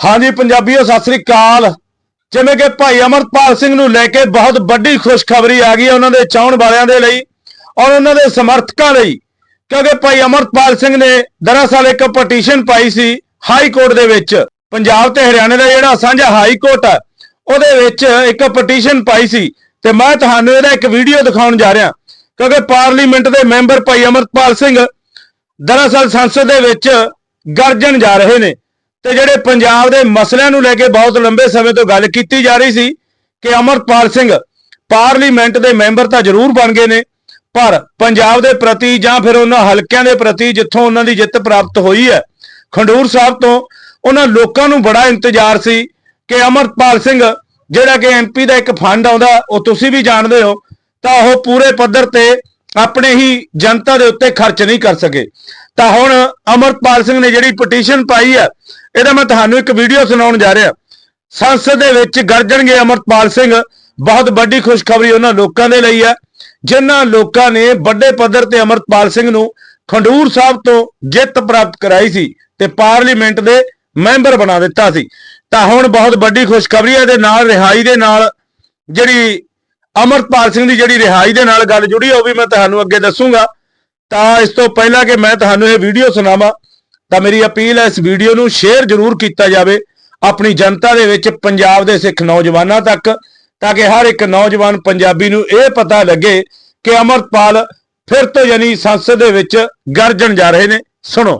ਹਾਂਜੀ, ਪੰਜਾਬੀਓ, ਸਤਿ ਸ੍ਰੀ ਅਕਾਲ। ਜਿਵੇਂ ਕਿ ਭਾਈ ਅਮਰਪਾਲ ਸਿੰਘ ਨੂੰ ਲੈ ਕੇ ਬਹੁਤ ਵੱਡੀ ਖੁਸ਼ਖਬਰੀ ਆ ਗਈ ਹੈ ਉਹਨਾਂ ਦੇ ਚਾਹਣ ਵਾਲਿਆਂ ਦੇ ਲਈ ਔਰ ਉਹਨਾਂ ਦੇ ਸਮਰਥਕਾਂ ਲਈ, ਕਿਉਂਕਿ ਭਾਈ ਅਮਰਪਾਲ ਸਿੰਘ ਨੇ ਦਰਅਸਲ ਇੱਕ ਪਟੀਸ਼ਨ ਪਾਈ ਸੀ ਹਾਈ ਕੋਰਟ ਦੇ ਵਿੱਚ। ਪੰਜਾਬ ਤੇ ਹਰਿਆਣਾ ਦਾ ਜਿਹੜਾ ਸਾਂਝਾ ਹਾਈ ਕੋਰਟ ਹੈ, ਉਹਦੇ ਵਿੱਚ ਇੱਕ ਪਟੀਸ਼ਨ ਪਾਈ ਸੀ। ਤੇ ਮੈਂ ਤੁਹਾਨੂੰ ਇਹਦਾ ਇੱਕ ਵੀਡੀਓ ਦਿਖਾਉਣ ਜਾ ਰਿਹਾ। ਕਿਉਂਕਿ ਪਾਰਲੀਮੈਂਟ ਦੇ ਮੈਂਬਰ ਭਾਈ ਅਮਰਪਾਲ ਸਿੰਘ ਦਰਅਸਲ ਸੰਸਦ ਦੇ ਵਿੱਚ ਗਰਜਣ ਜਾ ਰਹੇ ਨੇ। ਤੇ ਜਿਹੜੇ ਪੰਜਾਬ ਦੇ ਮਸਲਿਆਂ ਨੂੰ ਲੈ ਕੇ ਬਹੁਤ ਲੰਬੇ ਸਮੇਂ ਤੋਂ ਗੱਲ ਕੀਤੀ ਜਾ ਰਹੀ ਸੀ ਕਿ ਅਮਰਪਾਲ ਸਿੰਘ ਪਾਰਲੀਮੈਂਟ ਦੇ ਮੈਂਬਰ ਤਾਂ ਜ਼ਰੂਰ ਬਣ ਗਏ ਨੇ, ਪਰ ਪੰਜਾਬ ਦੇ ਪ੍ਰਤੀ ਜਾਂ ਫਿਰ ਉਹਨਾਂ ਹਲਕਿਆਂ ਦੇ ਪ੍ਰਤੀ ਜਿੱਥੋਂ ਉਹਨਾਂ ਦੀ ਜਿੱਤ ਪ੍ਰਾਪਤ ਹੋਈ ਹੈ, ਖੰਡੂਰ ਸਾਹਿਬ ਤੋਂ ਉਹਨਾਂ ਲੋਕਾਂ ਨੂੰ ਬੜਾ ਇੰਤਜ਼ਾਰ ਸੀ ਕਿ ਅਮਰਪਾਲ ਸਿੰਘ ਜਿਹੜਾ ਕਿ ਐਮਪੀ ਦਾ ਇੱਕ ਫੰਡ ਆਉਂਦਾ, ਉਹ ਤੁਸੀਂ ਵੀ ਜਾਣਦੇ ਹੋ, ਤਾਂ ਉਹ ਪੂਰੇ ਪੱਧਰ ਤੇ ਆਪਣੇ ਹੀ ਜਨਤਾ ਦੇ ਉੱਤੇ ਖਰਚ ਨਹੀਂ ਕਰ ਸਕੇ। ਤਾਂ ਹੁਣ ਅਮਰਪਾਲ ਸਿੰਘ ਨੇ ਜਿਹੜੀ ਪਟੀਸ਼ਨ ਪਾਈ ਹੈ ਇਹਦਾ ਮੈਂ ਤੁਹਾਨੂੰ ਇੱਕ ਵੀਡੀਓ ਸੁਣਾਉਣ ਜਾ ਰਿਹਾ। ਸੰਸਦ ਦੇ ਵਿੱਚ ਗਰਜਣਗੇ ਅਮਰਪਾਲ ਸਿੰਘ, ਬਹੁਤ ਵੱਡੀ ਖੁਸ਼ਖਬਰੀ ਉਹਨਾਂ ਲੋਕਾਂ ਦੇ ਲਈ ਹੈ ਜਿਨ੍ਹਾਂ ਲੋਕਾਂ ਨੇ ਵੱਡੇ ਪੱਧਰ ਤੇ ਅਮਰਪਾਲ ਸਿੰਘ ਨੂੰ ਖੰਡੂਰ ਸਾਹਿਬ ਤੋਂ ਜਿੱਤ ਪ੍ਰਾਪਤ ਕਰਾਈ ਸੀ ਤੇ ਪਾਰਲੀਮੈਂਟ ਦੇ ਮੈਂਬਰ ਬਣਾ ਦਿੱਤਾ ਸੀ। ਤਾਂ ਹੁਣ ਬਹੁਤ ਵੱਡੀ ਖੁਸ਼ਖਬਰੀ ਹੈ ਦੇ ਨਾਲ, ਰਿਹਾਈ ਦੇ ਨਾਲ ਜਿਹੜੀ ਅਮਰਪਾਲ ਸਿੰਘ ਦੀ ਜਿਹੜੀ ਰਿਹਾਈ ਦੇ ਨਾਲ ਗੱਲ ਜੁੜੀ ਉਹ ਵੀ ਮੈਂ ਤੁਹਾਨੂੰ ਅੱਗੇ ਦੱਸੂਗਾ। ਤਾਂ ਇਸ ਤੋਂ ਪਹਿਲਾਂ ਕਿ ਮੈਂ ਤੁਹਾਨੂੰ ਇਹ ਵੀਡੀਓ ਸੁਣਾਵਾਂ, ਤਾਂ ਮੇਰੀ ਅਪੀਲ ਹੈ ਇਸ ਵੀਡੀਓ ਨੂੰ ਸ਼ੇਅਰ ਜ਼ਰੂਰ ਕੀਤਾ ਜਾਵੇ ਆਪਣੀ ਜਨਤਾ ਦੇ ਵਿੱਚ, ਪੰਜਾਬ ਦੇ ਸਿੱਖ ਨੌਜਵਾਨਾਂ ਤੱਕ, ਤਾਂ ਕਿ ਹਰ ਇੱਕ ਨੌਜਵਾਨ ਪੰਜਾਬੀ ਨੂੰ ਇਹ ਪਤਾ ਲੱਗੇ ਕਿ ਅਮਰਪਾਲ ਫਿਰ ਤੋਂ ਯਾਨੀ ਸੰਸਦ ਦੇ ਵਿੱਚ ਗਰਜਣ ਜਾ ਰਹੇ ਨੇ। ਸੁਣੋ।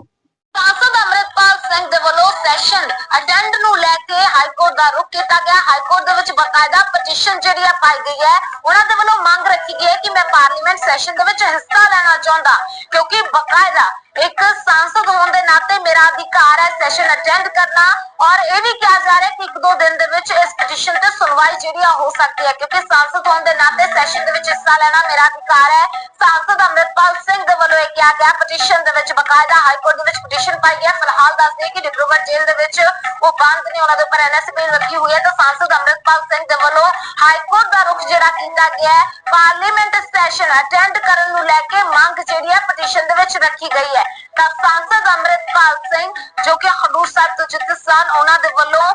ਸਾਂਸਦ ਦੇ ਵੱਲੋਂ ਸੈਸ਼ਨ ਅਟੈਂਡ ਨੂੰ ਲੈ ਕੇ ਹਾਈ ਕੋਰਟ ਦਾ ਰੁਖ ਕੀਤਾ ਗਿਆ। ਹਾਈ ਕੋਰਟ ਦੇ ਵਿੱਚ ਬਕਾਇਦਾ ਪਟੀਸ਼ਨ ਜਿਹੜੀ ਆ ਪਾਈ ਗਈ ਹੈ, ਉਹਨਾਂ ਦੇ ਵੱਲੋਂ ਮੰਗ ਰੱਖੀ ਗਈ ਹੈ ਕਿ ਮੈਂ ਪਾਰਲੀਮੈਂਟ ਸੈਸ਼ਨ ਦੇ ਵਿੱਚ ਹਿੱਸਾ ਲੈਣਾ ਚਾਹੁੰਦਾ, ਕਿਉਂਕਿ ਬਕਾਇਦਾ ਇੱਕ ਸਾਂਸਦ ਹੋਣ ਦੇ ਨਾਤੇ ਮੇਰਾ ਅਧਿਕਾਰ ਹੈ ਸੈਸ਼ਨ ਅਟੈਂਡ ਕਰਨਾ ਔਰ ਇਹ ਵੀ ਕਿਹਾ ਜਾ ਰਿਹਾ ਕਿ ਇੱਕ ਦੋ ਦਿਨ ਦੇ ਵਿੱਚ ਇਸ ਪਟੀਸ਼ਨ ਤੇ ਸੁਣਵਾਈ ਜਿਹੜੀ ਆ ਹੋ ਸਕਦੀ ਹੈ, ਕਿਉਂਕਿ ਸਾਂਸਦ ਹੋਣ ਦੇ ਨਾਤੇ ਸੈਸ਼ਨ ਦੇ ਵਿੱਚ ਹਿੱਸਾ ਲੈਣਾ ਮੇਰਾ ਅਧਿਕਾਰ ਹੈ। ਸਾਂਸਦ ਅੰਮ੍ਰਿਤਪਾਲ ਸਿੰਘ ਦੇ ਵੱਲੋਂ ਇਹ ਕਿਹਾ ਗਿਆ ਪਟੀਸ਼ਨ ਦੇ ਵਿੱਚ ਬਕਾਇਦਾ ਹਾਈ ਕੋਰਟ ਦੇ ਵਿੱਚ ਪਟੀਸ਼ਨ ਪਾਈ ਗਿਆ ਫਿਲਹਾਲ ਦੱਸਦੇ ਕਿ ਡਿਬਰੂਗੜ੍ਹ ਜੇਲ੍ਹ ਦੇ ਵਿੱਚ ਉਹ ਬੰਦ ਨੇ, ਉਹਨਾਂ ਦੇ ਉੱਪਰ ਐਨਐਸਪੀ ਲੱਗੀ ਹੋਈ ਹੈ। ਤਾਂ ਸਾਂਸਦ ਅੰਮ੍ਰਿਤਪਾਲ ਸਿੰਘ ਦੇ ਵੱਲੋਂ ਹਾਈ ਕੋਰਟ ਦਾ ਰੁਖ ਜਿਹੜਾ ਕੀਤਾ ਗਿਆ ਹੈ ਪਾਰਲੀਮੈਂਟ ਸੈਸ਼ਨ ਅਟੈਂਡ ਕਰਨ ਨੂੰ ਲੈ ਕੇ ਮੰਗ ਜਿਹੜੀ ਹੈ ਪਟੀਸ਼ਨ ਦੇ ਵਿੱਚ ਰੱਖੀ ਗਈ ਹੈ। ਤਾਂ ਸਾਂਸਦ ਅੰਮ੍ਰਿਤਪਾਲ ਸਿੰਘ, ਜੋ ਕਿ ਖਡੂਰ ਸਾਹਿਬ ਤੋਂ ਜਿੱਤ ਸਨ, ਉਹਨਾਂ ਦੇ ਵੱਲੋਂ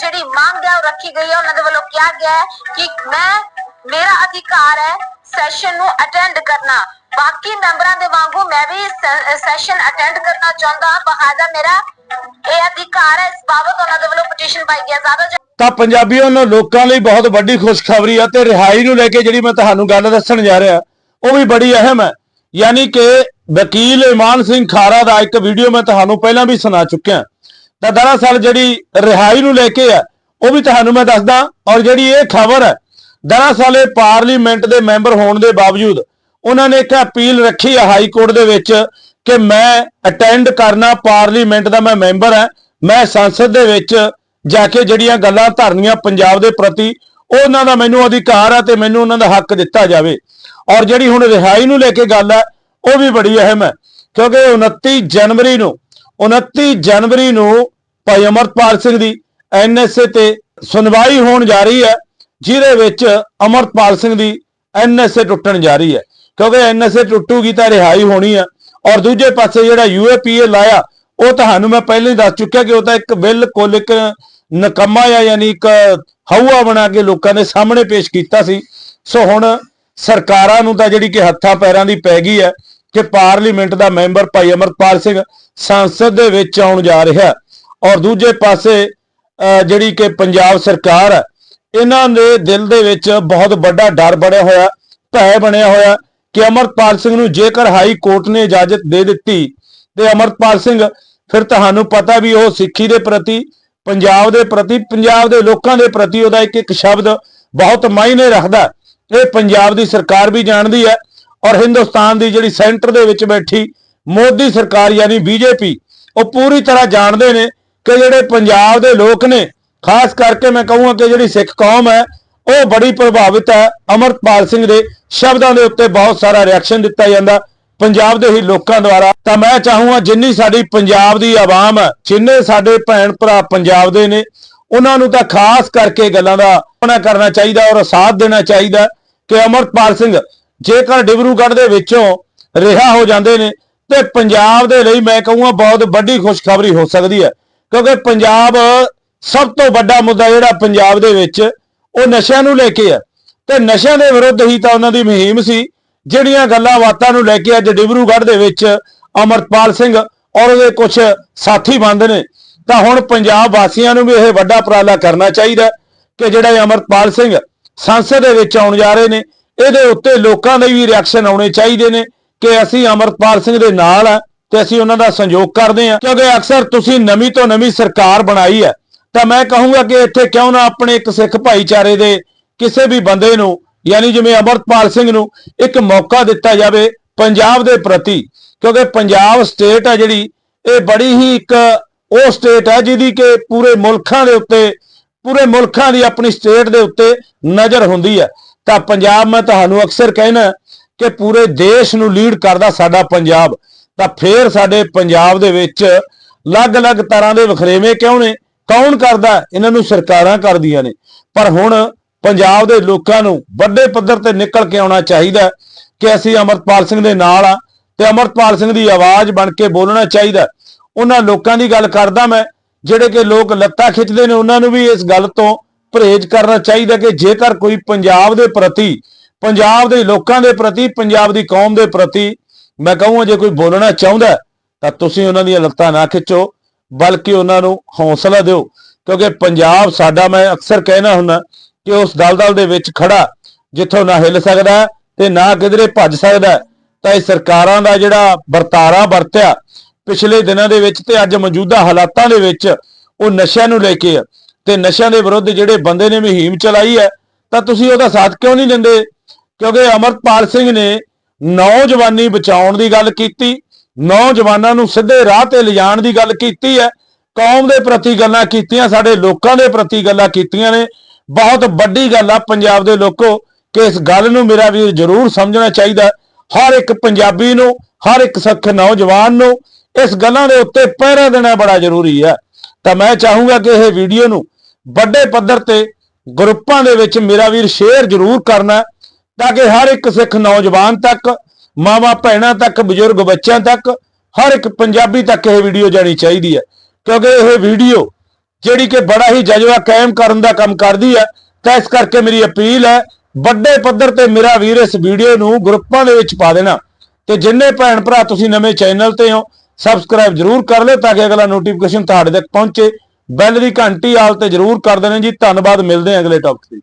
ਜਿਹੜੀ ਮੰਗ ਹੈ, ਉਹ ਰੱਖੀ ਗਈ ਹੈ। ਉਹਨਾਂ ਦੇ ਵੱਲੋਂ ਕਿਹਾ ਗਿਆ ਹੈ ਕਿ ਮੈਂ, ਮੇਰਾ ਅਧਿਕਾਰ ਹੈ ਸੈਸ਼ਨ ਨੂੰ ਅਟੈਂਡ ਕਰਨਾ। ਬਾਕੀ ਮੈਂਬਰਾਂ ਦੇ ਵਾਂਗੂ ਮੈਂ ਵੀ ਸੈਸ਼ਨ ਅਟੈਂਡ ਕਰਨਾ ਚਾਹੁੰਦਾ ਬਕਾਇਦਾ ਮੇਰਾ ਇਹ ਅਧਿਕਾਰ ਹੈ। ਇਸ ਬਾਬਤ ਉਹਨਾਂ ਦੇ ਵੱਲੋਂ ਪਟੀਸ਼ਨ ਪਾਈ ਗਿਆ ਜ਼ਿਆਦਾ ਤਾਂ ਪੰਜਾਬੀਆਂ ਨੂੰ ਲੋਕਾਂ ਲਈ ਬਹੁਤ ਵੱਡੀ ਖੁਸ਼ਖਬਰੀ ਆ ਤੇ ਰਿਹਾਈ ਨੂੰ ਲੈ ਕੇ ਜਿਹੜੀ ਮੈਂ ਤੁਹਾਨੂੰ ਗੱਲ ਦੱਸਣ ਜਾ ਰਿਹਾ, ਉਹ ਵੀ ਬੜੀ ਅਹਿਮ ਹੈ। ਯਾਨੀ ਕਿ ਵਕੀਲ ਇਮਾਨ ਸਿੰਘ ਖਾਰਾ ਦਾ ਇੱਕ ਵੀਡੀਓ ਮੈਂ ਤੁਹਾਨੂੰ ਪਹਿਲਾਂ ਵੀ ਸੁਣਾ ਚੁੱਕਿਆ। ਤਾਂ ਦਰਅਸਲ ਜਿਹੜੀ ਰਿਹਾਈ ਨੂੰ ਲੈ ਕੇ ਆ ਉਹ ਵੀ ਤੁਹਾਨੂੰ ਮੈਂ ਦੱਸਦਾ ਔਰ ਜਿਹੜੀ ਇਹ ਖਬਰ ਹੈ, ਦਰਅਸਲ ਇਹ ਪਾਰਲੀਮੈਂਟ ਦੇ ਮੈਂਬਰ ਹੋਣ ਦੇ ਬਾਵਜੂਦ ਉਹਨਾਂ ਨੇ ਇੱਕ ਅਪੀਲ ਰੱਖੀ ਹੈ ਹਾਈ ਕੋਰਟ ਦੇ ਵਿੱਚ ਕਿ ਮੈਂ ਅਟੈਂਡ ਕਰਨਾ ਪਾਰਲੀਮੈਂਟ ਦਾ ਮੈਂ ਮੈਂਬਰ ਹਾਂ, ਮੈਂ ਸੰਸਦ ਦੇ ਵਿੱਚ ਜਾ ਕੇ ਜਿਹੜੀਆਂ ਗੱਲਾਂ ਧਰਨੀਆਂ ਪੰਜਾਬ ਦੇ ਪ੍ਰਤੀ, ਉਹਨਾਂ ਦਾ ਮੈਨੂੰ ਅਧਿਕਾਰ ਆ ਤੇ ਮੈਨੂੰ ਉਹਨਾਂ ਦਾ ਹੱਕ ਦਿੱਤਾ ਜਾਵੇ। ਔਰ ਜਿਹੜੀ ਹੁਣ ਰਿਹਾਈ ਨੂੰ ਲੈ ਕੇ ਗੱਲ ਹੈ ਉਹ ਵੀ ਬੜੀ ਅਹਿਮ ਹੈ, ਕਿਉਂਕਿ 29 ਜਨਵਰੀ ਨੂੰ 29 ਜਨਵਰੀ ਨੂੰ ਭਾਈ ਅਮਰਪਾਲ ਸਿੰਘ ਦੀ ਐਨਐਸਏ ਤੇ ਸੁਣਵਾਈ ਹੋਣ ਜਾ ਰਹੀ ਹੈ, ਜਿਹਦੇ ਵਿੱਚ ਅਮਰਪਾਲ ਸਿੰਘ ਦੀ ਐਨਐਸਏ ਟੁੱਟਣ ਜਾ ਰਹੀ ਹੈ। ਕਿਉਂਕਿ ਐਨਐਸਏ ਟੁੱਟੂਗੀ ਤਾਂ ਰਿਹਾਈ ਹੋਣੀ ਹੈ। ਔਰ ਦੂਜੇ ਪਾਸੇ ਜਿਹੜਾ ਯੂਏਪੀਏ ਲਾਇਆ, ਉਹ ਤੁਹਾਨੂੰ ਮੈਂ ਪਹਿਲਾਂ ਹੀ ਦੱਸ ਚੁੱਕਿਆ ਕਿ ਉਹ ਤਾਂ ਇੱਕ ਬਿਲਕੁਲ ਇੱਕ ਨਕਮਾ ਆ ਯਾਨੀ ਇੱਕ ਹਊਆ ਬਣਾ ਕੇ ਲੋਕਾਂ ਦੇ ਸਾਹਮਣੇ ਪੇਸ਼ ਕੀਤਾ ਸੀ। ਸੋ ਹੁਣ ਸਰਕਾਰਾਂ ਨੂੰ ਤਾਂ ਜਿਹੜੀ ਕਿ ਹੱਥਾਂ ਪੈਰਾਂ ਦੀ ਪੈ ਗਈ ਹੈ ਕਿ ਪਾਰਲੀਮੈਂਟ ਦਾ ਮੈਂਬਰ ਭਾਈ ਅਮਰਪਾਲ ਸਿੰਘ ਸੰਸਦ ਦੇ ਵਿੱਚ ਆਉਣ ਜਾ ਰਿਹਾ ਹੈ। ਔਰ ਦੂਜੇ ਪਾਸੇ ਜਿਹੜੀ ਕਿ ਪੰਜਾਬ ਸਰਕਾਰ ਹੈ, ਇਹਨਾਂ ਦੇ ਦਿਲ ਦੇ ਵਿੱਚ ਬਹੁਤ ਵੱਡਾ ਡਰ ਬਣਿਆ ਹੋਇਆ, ਭੈ ਬਣਿਆ ਹੋਇਆ ਕਿ ਅਮਰਪਾਲ ਸਿੰਘ ਨੂੰ ਜੇਕਰ ਹਾਈ ਕੋਰਟ ਨੇ ਇਜਾਜ਼ਤ ਦੇ ਦਿੱਤੀ, ਤੇ ਅਮਰਪਾਲ ਸਿੰਘ ਫਿਰ ਤੁਹਾਨੂੰ ਪਤਾ ਵੀ ਉਹ ਸਿੱਖੀ ਦੇ ਪ੍ਰਤੀ, ਪੰਜਾਬ ਦੇ ਪ੍ਰਤੀ, ਪੰਜਾਬ ਦੇ ਲੋਕਾਂ ਦੇ ਪ੍ਰਤੀ ਉਹਦਾ ਇੱਕ ਇੱਕ ਸ਼ਬਦ ਬਹੁਤ ਮਾਇਨੇ ਰੱਖਦਾ ਇਹ ਪੰਜਾਬ ਦੀ ਸਰਕਾਰ ਵੀ ਜਾਣਦੀ ਹੈ ਔਰ ਹਿੰਦੁਸਤਾਨ ਦੀ ਜਿਹੜੀ ਸੈਂਟਰ ਦੇ ਵਿੱਚ ਬੈਠੀ ਮੋਦੀ ਸਰਕਾਰ ਯਾਨੀ ਬੀਜੇਪੀ, ਉਹ ਪੂਰੀ ਤਰ੍ਹਾਂ ਜਾਣਦੇ ਨੇ ਕਿ ਜਿਹੜੇ ਪੰਜਾਬ ਦੇ ਲੋਕ ਨੇ, ਖਾਸ ਕਰਕੇ ਮੈਂ ਕਹੂੰਗਾ ਕਿ ਜਿਹੜੀ ਸਿੱਖ ਕੌਮ ਹੈ, ਉਹ ਬੜੀ ਪ੍ਰਭਾਵਿਤ ਹੈ। ਅਮਰਪਾਲ ਸਿੰਘ ਦੇ ਸ਼ਬਦਾਂ ਦੇ ਉੱਤੇ ਬਹੁਤ ਸਾਰਾ ਰਿਐਕਸ਼ਨ ਦਿੱਤਾ ਜਾਂਦਾ ਪੰਜਾਬ ਦੇ ਹੀ ਲੋਕਾਂ ਦੁਆਰਾ। ਤਾਂ ਮੈਂ ਚਾਹੂੰਗਾ ਜਿੰਨੀ ਸਾਡੀ ਪੰਜਾਬ ਦੀ ਆਵਾਮ ਹੈ, ਜਿੰਨੇ ਸਾਡੇ ਭੈਣ ਭਰਾ ਪੰਜਾਬ ਦੇ ਨੇ, ਉਹਨਾਂ ਨੂੰ ਤਾਂ ਖਾਸ ਕਰਕੇ ਗੱਲਾਂ ਦਾ ਹੋਣਾ ਕਰਨਾ ਚਾਹੀਦਾ ਔਰ ਸਾਥ ਦੇਣਾ ਚਾਹੀਦਾ ਕਿ ਅਮਰਪਾਲ ਸਿੰਘ ਜੇਕਰ ਡਿਬਰੂਗੜ੍ਹ ਦੇ ਵਿੱਚੋਂ ਰਿਹਾ ਹੋ ਜਾਂਦੇ ਨੇ, ਤੇ ਪੰਜਾਬ ਦੇ ਲਈ ਮੈਂ ਕਹੂੰਗਾ ਬਹੁਤ ਵੱਡੀ ਖੁਸ਼ਖਬਰੀ ਹੋ ਸਕਦੀ ਹੈ। ਕਿਉਂਕਿ ਪੰਜਾਬ ਸਭ ਤੋਂ ਵੱਡਾ ਮੁੱਦਾ ਜਿਹੜਾ ਪੰਜਾਬ ਦੇ ਵਿੱਚ, ਉਹ ਨਸ਼ਿਆਂ ਨੂੰ ਲੈ ਕੇ ਹੈ। ਤੇ ਨਸ਼ਿਆਂ ਦੇ ਵਿਰੁੱਧ ਹੀ ਤਾਂ ਉਹਨਾਂ ਦੀ ਮੁਹਿੰਮ ਸੀ, ਜਿਹੜੀਆਂ ਗੱਲਾਂ ਬਾਤਾਂ ਨੂੰ ਲੈ ਕੇ ਅੱਜ ਡਿਬਰੂਗੜ੍ਹ ਦੇ ਵਿੱਚ ਅਮਰਪਾਲ ਸਿੰਘ ਔਰ ਉਹਦੇ ਕੁਝ ਸਾਥੀ ਬੰਦ ਨੇ। ਤਾਂ ਹੁਣ ਪੰਜਾਬ ਵਾਸੀਆਂ ਨੂੰ ਵੀ ਇਹ ਵੱਡਾ ਉਪਰਾਲਾ ਕਰਨਾ ਚਾਹੀਦਾ ਕਿ ਜਿਹੜਾ ਇਹ ਅਮਰਪਾਲ ਸਿੰਘ ਸੰਸਦ ਦੇ ਵਿੱਚ ਆਉਣ ਜਾ ਰਹੇ ਨੇ ਇਹਦੇ ਉੱਤੇ ਲੋਕਾਂ ਦੇ ਵੀ ਰਿਐਕਸ਼ਨ ਆਉਣੇ ਚਾਹੀਦੇ ਨੇ ਕਿ ਅਸੀਂ ਅਮਰਪਾਲ ਸਿੰਘ ਦੇ ਨਾਲ ਆ ਤੇ ਅਸੀਂ ਉਹਨਾਂ ਦਾ ਸੰਯੋਗ ਕਰਦੇ ਆ। ਕਿਉਂਕਿ ਅਕਸਰ ਤੁਸੀਂ ਨਵੀਂ ਤੋਂ ਨਵੀਂ ਸਰਕਾਰ ਬਣਾਈ ਹੈ ਤਾਂ ਮੈਂ ਕਹੂੰਗਾ ਕਿ ਇੱਥੇ ਕਿਉਂ ਨਾ ਆਪਣੇ ਇੱਕ ਸਿੱਖ ਭਾਈਚਾਰੇ ਦੇ ਕਿਸੇ ਵੀ ਬੰਦੇ ਨੂੰ, ਯਾਨੀ ਜਿਵੇਂ ਅਮਰਪਾਲ ਸਿੰਘ ਨੂੰ ਇੱਕ ਮੌਕਾ ਦਿੱਤਾ ਜਾਵੇ ਪੰਜਾਬ ਦੇ ਪ੍ਰਤੀ। ਕਿਉਂਕਿ ਪੰਜਾਬ ਸਟੇਟ ਹੈ ਜਿਹੜੀ, ਇਹ ਬੜੀ ਹੀ ਇੱਕ ਉਹ ਸਟੇਟ ਹੈ ਜਿਹਦੀ ਕਿ ਪੂਰੇ ਮੁਲਕਾਂ ਦੇ ਉੱਤੇ, ਪੂਰੇ ਮੁਲਕਾਂ ਦੀ ਆਪਣੀ ਸਟੇਟ ਦੇ ਉੱਤੇ ਨਜ਼ਰ ਹੁੰਦੀ ਹੈ ਤਾਂ ਪੰਜਾਬ, ਮੈਂ ਤੁਹਾਨੂੰ ਅਕਸਰ ਕਹਿਣਾ ਕਿ ਪੂਰੇ ਦੇਸ਼ ਨੂੰ ਲੀਡ ਕਰਦਾ ਸਾਡਾ ਪੰਜਾਬ। ਤਾਂ ਫੇਰ ਸਾਡੇ ਪੰਜਾਬ ਦੇ ਵਿੱਚ ਅਲੱਗ-ਅਲੱਗ ਤਰ੍ਹਾਂ ਦੇ ਵਖਰੇਵੇਂ ਕਿਉਂ ਨੇ? ਕੌਣ ਕਰਦਾ? ਇਹਨਾਂ ਨੂੰ ਸਰਕਾਰਾਂ ਕਰਦੀਆਂ ਨੇ। ਪਰ ਹੁਣ ਪੰਜਾਬ ਦੇ ਲੋਕਾਂ ਨੂੰ ਵੱਡੇ ਪੱਧਰ ਤੇ ਨਿਕਲ ਕੇ ਆਉਣਾ ਚਾਹੀਦਾ ਕਿ ਅਸੀਂ ਅਮਰਪਾਲ ਸਿੰਘ ਦੇ ਨਾਲ ਆ ਤੇ ਅਮਰਪਾਲ ਸਿੰਘ ਦੀ ਆਵਾਜ਼ ਬਣ ਕੇ ਬੋਲਣਾ ਚਾਹੀਦਾ। ਉਹਨਾਂ ਲੋਕਾਂ ਦੀ ਗੱਲ ਕਰਦਾ ਮੈਂ, ਜਿਹੜੇ ਕਿ ਲੋਕ ਲੱਤਾਂ ਖਿੱਚਦੇ ਨੇ, ਉਹਨਾਂ ਨੂੰ ਵੀ ਇਸ ਗੱਲ ਤੋਂ ਪਰਹੇਜ਼ ਕਰਨਾ ਚਾਹੀਦਾ ਕਿ ਜੇਕਰ ਕੋਈ ਪੰਜਾਬ ਦੇ ਪ੍ਰਤੀ, ਪੰਜਾਬ ਦੇ ਲੋਕਾਂ ਦੇ ਪ੍ਰਤੀ, ਪੰਜਾਬ ਦੀ ਕੌਮ ਦੇ ਪ੍ਰਤੀ ਮੈਂ ਕਹੂੰਗਾ ਜੇ ਕੋਈ ਬੋਲਣਾ ਚਾਹੁੰਦਾ ਤਾਂ ਤੁਸੀਂ ਉਹਨਾਂ ਦੀਆਂ ਲੱਤਾਂ ਨਾ ਖਿੱਚੋ, ਬਲਕਿ ਉਹਨਾਂ ਨੂੰ ਹੌਸਲਾ ਦਿਓ। ਕਿਉਂਕਿ ਪੰਜਾਬ ਸਾਡਾ, ਮੈਂ ਅਕਸਰ ਕਹਿਣਾ ਹੁੰਦਾ ਕਿ ਉਸ ਦਲਦਲ ਦੇ ਵਿੱਚ ਖੜਾ, ਜਿੱਥੋਂ ਨਾ ਹਿੱਲ ਸਕਦਾ ਤੇ ਨਾ ਕਿਧਰੇ ਭੱਜ ਸਕਦਾ ਤਾਂ ਇਹ ਸਰਕਾਰਾਂ ਦਾ ਜਿਹੜਾ ਵਰਤਾਰਾ ਵਰਤਿਆ ਪਿਛਲੇ ਦਿਨਾਂ ਦੇ ਵਿੱਚ ਤੇ ਅੱਜ ਮੌਜੂਦਾ ਹਾਲਾਤਾਂ ਦੇ ਵਿੱਚ, ਉਹ ਨਸ਼ਿਆਂ ਨੂੰ ਲੈ ਕੇ ਤੇ ਨਸ਼ਿਆਂ ਦੇ ਵਿਰੁੱਧ ਜਿਹੜੇ ਬੰਦੇ ਨੇ ਮੁਹਿੰਮ ਚਲਾਈ ਹੈ, ਤਾਂ ਤੁਸੀਂ ਉਹਦਾ ਸਾਥ ਕਿਉਂ ਨਹੀਂ ਦਿੰਦੇ? ਕਿਉਂਕਿ ਅਮਰਪਾਲ ਸਿੰਘ ਨੇ ਨੌਜਵਾਨੀ ਬਚਾਉਣ ਦੀ ਗੱਲ ਕੀਤੀ, ਨੌਜਵਾਨਾਂ ਨੂੰ ਸਿੱਧੇ ਰਾਹ ਤੇ ਲਿਜਾਣ ਦੀ ਗੱਲ ਕੀਤੀ ਹੈ, ਕੌਮ ਦੇ ਪ੍ਰਤੀ ਗੱਲਾਂ ਕੀਤੀਆਂ, ਸਾਡੇ ਲੋਕਾਂ ਦੇ ਪ੍ਰਤੀ ਗੱਲਾਂ ਕੀਤੀਆਂ ਨੇ। ਬਹੁਤ ਵੱਡੀ ਗੱਲ ਆ ਪੰਜਾਬ ਦੇ ਲੋਕੋ, ਕਿ ਇਸ ਗੱਲ ਨੂੰ ਮੇਰਾ ਵੀਰ ਜ਼ਰੂਰ ਸਮਝਣਾ ਚਾਹੀਦਾ। ਹਰ ਇੱਕ ਪੰਜਾਬੀ ਨੂੰ, ਹਰ ਇੱਕ ਸਿੱਖ ਨੌਜਵਾਨ ਨੂੰ ਇਸ ਗੱਲਾਂ ਦੇ ਉੱਤੇ ਪਹਿਰਾ ਦੇਣਾ ਬੜਾ ਜ਼ਰੂਰੀ ਹੈ। ਤਾਂ ਮੈਂ ਚਾਹੂੰਗਾ ਕਿ ਇਹ ਵੀਡੀਓ ਨੂੰ ਵੱਡੇ ਪੱਧਰ ਤੇ ਗਰੁੱਪਾਂ ਦੇ ਵਿੱਚ ਮੇਰਾ ਵੀਰ ਸ਼ੇਅਰ ਜ਼ਰੂਰ ਕਰਨਾ ਤਾਂ ਕਿ ਹਰ ਇੱਕ ਸਿੱਖ ਨੌਜਵਾਨ ਤੱਕ, ਮਾਵਾ ਭੈਣਾਂ ਤੱਕ, ਬਜ਼ੁਰਗ ਬੱਚਿਆਂ ਤੱਕ, ਹਰ ਇੱਕ ਪੰਜਾਬੀ ਤੱਕ ਇਹ ਵੀਡੀਓ ਜਾਣੀ ਚਾਹੀਦੀ ਹੈ। ਕਿਉਂਕਿ ਇਹ ਵੀਡੀਓ ਜਿਹੜੀ ਕਿ ਬੜਾ ਹੀ ਜਜ਼ਬਾ ਕਾਇਮ ਕਰਨ ਦਾ ਕੰਮ ਕਰਦੀ ਹੈ, ਤਾਂ ਇਸ ਕਰਕੇ ਮੇਰੀ ਅਪੀਲ ਹੈ, ਵੱਡੇ ਪੱਧਰ ਤੇ ਮੇਰਾ ਵੀਰ ਇਸ ਵੀਡੀਓ ਨੂੰ ਗਰੁੱਪਾਂ ਦੇ ਵਿੱਚ ਪਾ ਦੇਣਾ। ਤੇ ਜਿੰਨੇ ਭੈਣ ਭਰਾ ਤੁਸੀਂ ਨਵੇਂ ਚੈਨਲ ਤੇ ਹੋ, ਸਬਸਕ੍ਰਾਈਬ ਜਰੂਰ ਕਰ ਲਿਓ, ਤਾਂ ਕਿ ਅਗਲਾ ਨੋਟੀਫਿਕੇਸ਼ਨ ਤੁਹਾਡੇ ਤੱਕ ਪਹੁੰਚੇ। ਬੈਲ ਦੀ ਘੰਟੀ ਆਲ ਤੇ ਜਰੂਰ ਕਰ ਦੇਣਾ ਜੀ। ਧੰਨਵਾਦ, ਮਿਲਦੇ ਹਾਂ ਅਗਲੇ ਟੌਪਿਕ ਤੇ।